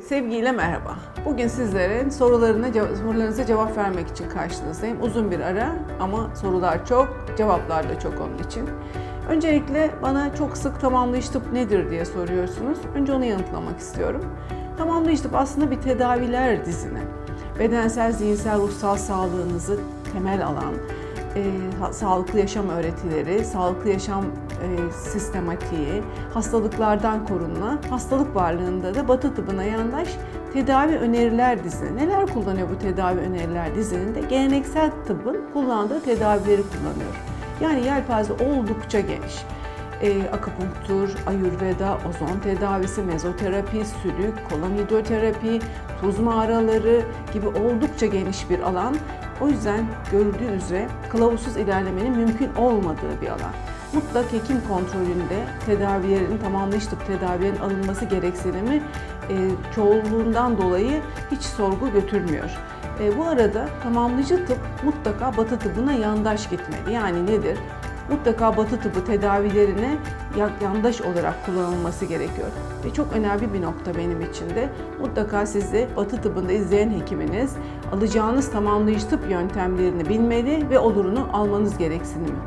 Sevgiyle merhaba. Bugün sizlerin sorularına, sorularınıza cevap vermek için karşınızdayım. Uzun bir ara ama sorular çok, cevaplar da çok onun için. Öncelikle bana çok sık tamamlayıcı tıp nedir diye soruyorsunuz. Önce onu yanıtlamak istiyorum. Tamamlayıcı tıp aslında bir tedaviler dizini. Bedensel, zihinsel, ruhsal sağlığınızı temel alan, e, sağlıklı yaşam öğretileri, sağlıklı yaşam e, sistematiği, hastalıklardan korunma, hastalık varlığında da Batı tıbbına yandaş tedavi öneriler dizini. Neler kullanıyor bu tedavi öneriler dizinin de? Geleneksel tıbbın kullandığı tedavileri kullanıyor. Yani yelpaze oldukça geniş. E, akupunktur, ayurveda, ozon tedavisi, mezoterapi, sülük, kolon hidroterapi, tuz mağaraları gibi oldukça geniş bir alan. O yüzden görüldüğü üzere kılavuzsuz ilerlemenin mümkün olmadığı bir alan. Mutlak hekim kontrolünde tedavilerin, tamamlayıcı tıp tedavilerin alınması gereksinimi e, çoğunluğundan dolayı hiç sorgu götürmüyor. E, bu arada tamamlayıcı tıp mutlaka batı tıbbına yandaş gitmeli. Yani nedir? Mutlaka batı tıbbı tedavilerine ya- yandaş olarak kullanılması gerekiyor. Ve çok önemli bir nokta benim için de mutlaka sizi batı tıbbında izleyen hekiminiz alacağınız tamamlayıcı tıp yöntemlerini bilmeli ve olurunu almanız gereksinimi